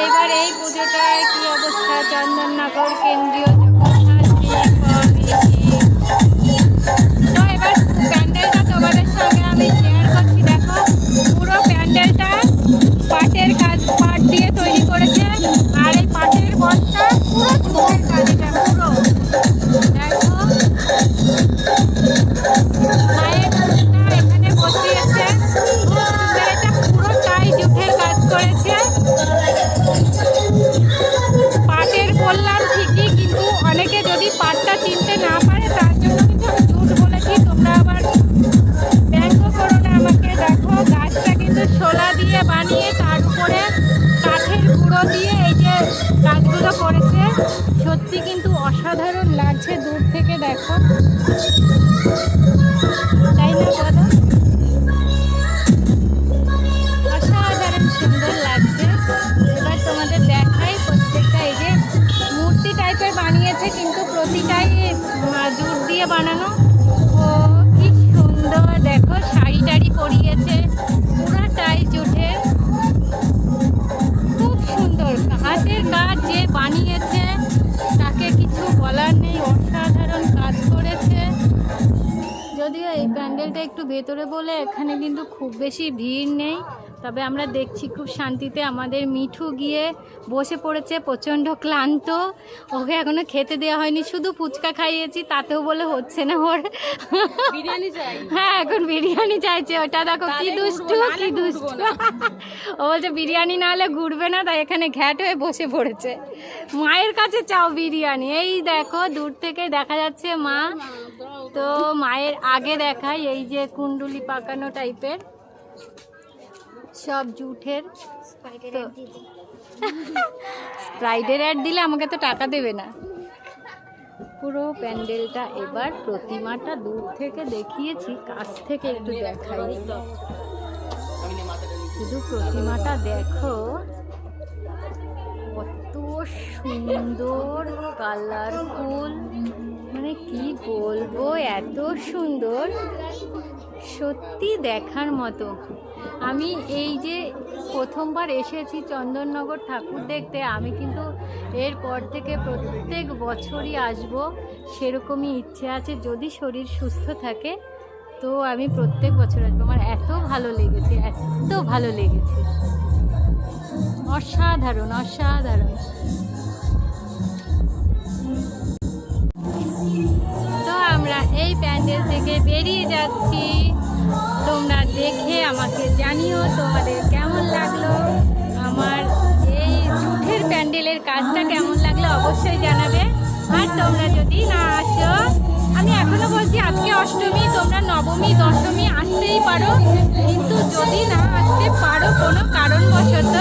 এবার এই পুজোটায় কি অবস্থা? চন্দননগর কেন্দ্রীয় পাটটা চিনতে না পারে, তার জন্য কিন্তু আমি জুট বলেছি। তোমরা আবার ব্যঙ্গ করো না আমাকে দেখো, গাছটা কিন্তু শোলা দিয়ে বানিয়ে তার উপরে কাঠের গুঁড়ো দিয়ে এই যে গাছগুলো করেছে। সত্যি কিন্তু অসাধারণ লাগছে দূর থেকে দেখো। বানিয়েছে, কিন্তু প্রতিটাই জুট দিয়ে বানানো। ও, কি সুন্দর, দেখো শাড়ি টাড়ি পরিয়েছে পুরাটাই জুটের খুব সুন্দর, হাতের কাজ যে বানিয়েছে, তাকে কিছু বলার নেই, অসাধারণ কাজ করেছে। যদিও এই প্যান্ডেলটা একটু ভেতরে বলে, এখানে কিন্তু খুব বেশি ভিড় নেই। তবে আমরা দেখছি খুব শান্তিতে আমাদের মিঠু গিয়ে বসে পড়েছে প্রচণ্ড ক্লান্ত। ওকে এখনও খেতে দেওয়া হয়নি শুধু ফুচকা খাইয়েছি তাতেও বলে হচ্ছে না ওর। বিরিয়ানি চাই? হ্যাঁ এখন বিরিয়ানি চাইছে ওটা দেখো কি দুষ্টু কি দুষ্টু। ও বলছে বিরিয়ানি না হলে ঘুরবে না তাই এখানে ঘ্যাট হয়ে বসে পড়েছে। মায়ের কাছে চাও বিরিয়ানি? এই দেখো দূর থেকে দেখা যাচ্ছে মা। তো মায়ের আগে দেখাই এই যে কুণ্ডুলি পাকানো টাইপের সব জুঠের তো স্প্রাইডের অ্যাড দিলে আমাকে তো টাকা দেবে না। পুরো প্যান্ডেলটা এবার প্রতিমাটা দূর থেকে দেখিয়েছি কাছ থেকে একটু দেখাই। শুধু প্রতিমাটা দেখো। কত সুন্দর কালারফুল মানে কি বলব, এত সুন্দর। সত্যি দেখার মতো। আমি এই যে প্রথমবার এসেছি চন্দননগর ঠাকুর দেখতে, আমি কিন্তু এরপর থেকে প্রত্যেক বছরই আসব। সেরকমই ইচ্ছে আছে, যদি শরীর সুস্থ থাকে তো আমি প্রত্যেক বছর আসব। আমার এত ভালো লেগেছে, এত ভালো লেগেছে। অসাধারণ অসাধারণ। তো আমরা এই প্যান্ডেল থেকে বেরিয়ে যাচ্ছি। তোমরা দেখে আমাকে জানিও তোমাদের কেমন লাগল। আমার এই জুটের প্যান্ডেলের কাজটা কেমন লাগল অবশ্যই জানাবে। আর তোমরা যদি না আসো, আমি এখনও আজকে অষ্টমী তোমরা নবমী দশমী আসতেই পারো। কিন্তু যদি না আসতে পারো কোনো কারণবশত